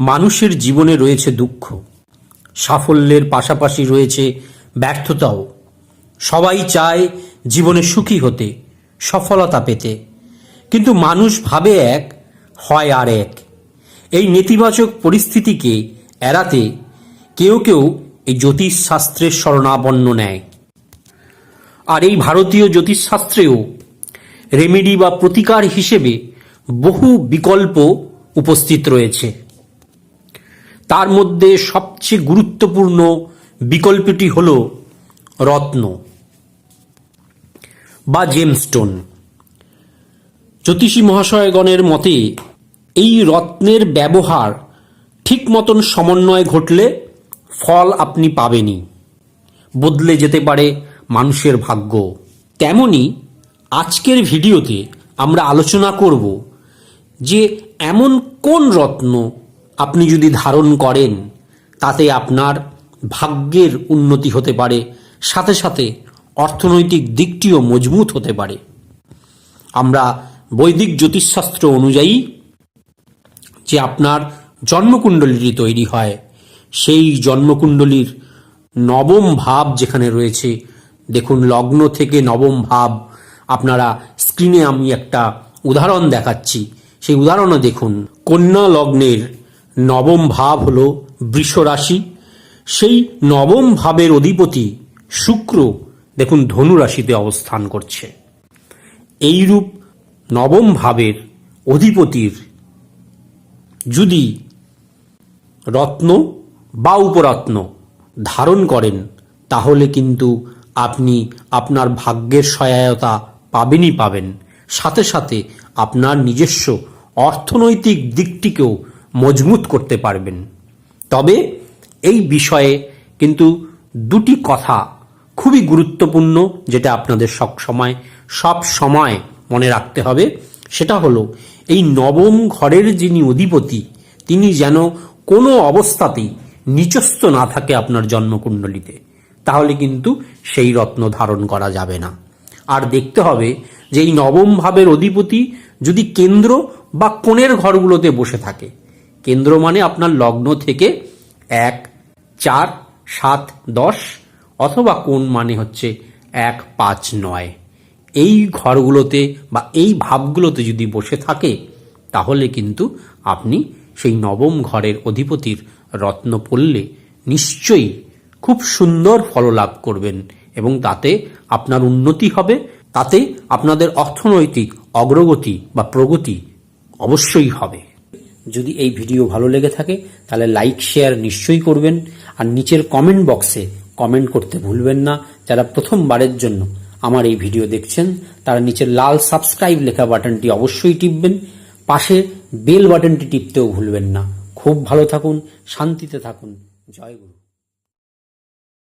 মানুষের জীবনে রয়েছে দুঃখ। সাফল্যের পাশাপাশি রয়েছে ব্যর্থতাও। সবাই চায় জীবনে সুখী হতে, সফলতা পেতে। কিন্তু মানুষ ভাবে এক, হয় আর এক। এই নেতিবাচক পরিস্থিতিকে এড়াতে কেউ কেউ এই জ্যোতিষশাস্ত্রের শরণাপন্ন নেয়। আর এই ভারতীয় জ্যোতিষশাস্ত্রেও রেমেডি বা প্রতিকার হিসেবে বহু বিকল্প উপস্থিত রয়েছে। তার মধ্যে সবচেয়ে গুরুত্বপূর্ণ বিকল্পটি হল রত্ন বা জেমস্টোন জ্যোতিষী মহাশয়গণের মতে, এই রত্নের ব্যবহার ঠিক মতন সমন্বয় ঘটলে ফল আপনি পাবেনই। বদলে যেতে পারে মানুষের ভাগ্য। তেমনি আজকের ভিডিওতে আমরা আলোচনা করব যে এমন কোন রত্ন আপনি যদি ধারণ করেন, তাতে আপনার ভাগ্যের উন্নতি হতে পারে, সাথে সাথে অর্থনৈতিক দিকটিও মজবুত হতে পারে। আমরা বৈদিক জ্যোতিষশাস্ত্র অনুযায়ী যে আপনার জন্মকুণ্ডলীটি তৈরি হয়, সেই জন্মকুণ্ডলীর নবম ভাব যেখানে রয়েছে, দেখুন লগ্ন থেকে নবম ভাব। আপনারা স্ক্রিনে আমি একটা উদাহরণ দেখাচ্ছি। সেই উদাহরণে দেখুন, কন্যা লগ্নের নবম ভাব হল বৃষ রাশি সেই নবম ভাবের অধিপতি শুক্র দেখুন ধনু রাশিতে অবস্থান করছে। এইরূপ নবম ভাবের অধিপতির যদি রত্ন বা উপরত্ন ধারণ করেন, তাহলে কিন্তু আপনি আপনার ভাগ্যের সহায়তা পাবেনই পাবেন। সাথে সাথে আপনার নিজস্ব অর্থনৈতিক দিকটিকেও মজবুত করতে পারবেন। তবে এই বিষয়ে কিন্তু দুটি কথা খুবই গুরুত্বপূর্ণ যেটা আপনাদের সব সময় সব সময় মনে রাখতে হবে। সেটা হলো, এই নবম ঘরের যিনি অধিপতি, তিনি যেন কোনো অবস্থাতেই নিচস্থ না থাকে আপনার জন্মকুণ্ডলিতে। তাহলে কিন্তু সেই রত্ন ধারণ করা যাবে না। আর দেখতে হবে যে এই নবম ভাবের অধিপতি যদি কেন্দ্র বা কোণের ঘরগুলোতে বসে থাকে কেন্দ্র মানে আপনার লগ্ন থেকে এক, চার, সাত, দশ, অথবা কোন মানে হচ্ছে এক, পাঁচ, নয়। এই ঘরগুলোতে বা এই ভাবগুলোতে যদি বসে থাকে, তাহলে কিন্তু আপনি সেই নবম ঘরের অধিপতির রত্ন পড়লে নিশ্চয়ই খুব সুন্দর ফল লাভ করবেন এবং তাতে আপনার উন্নতি হবে, তাতে আপনাদের অর্থনৈতিক অগ্রগতি বা প্রগতি অবশ্যই হবে। যদি এই ভিডিও ভালো লেগে থাকে, তাহলে লাইক শেয়ার নিশ্চয়ই করবেন। আর নিচের কমেন্ট বক্সে কমেন্ট করতে ভুলবেন না। যারা প্রথমবারের জন্য আমার এই ভিডিও দেখছেন, তারা নিচের লাল সাবস্ক্রাইব লেখা বাটনটি অবশ্যই টিপবেন। পাশে বেল বাটনটি টিপতেও ভুলবেন না। খুব ভালো থাকুন, শান্তিতে থাকুন। জয় গুরু।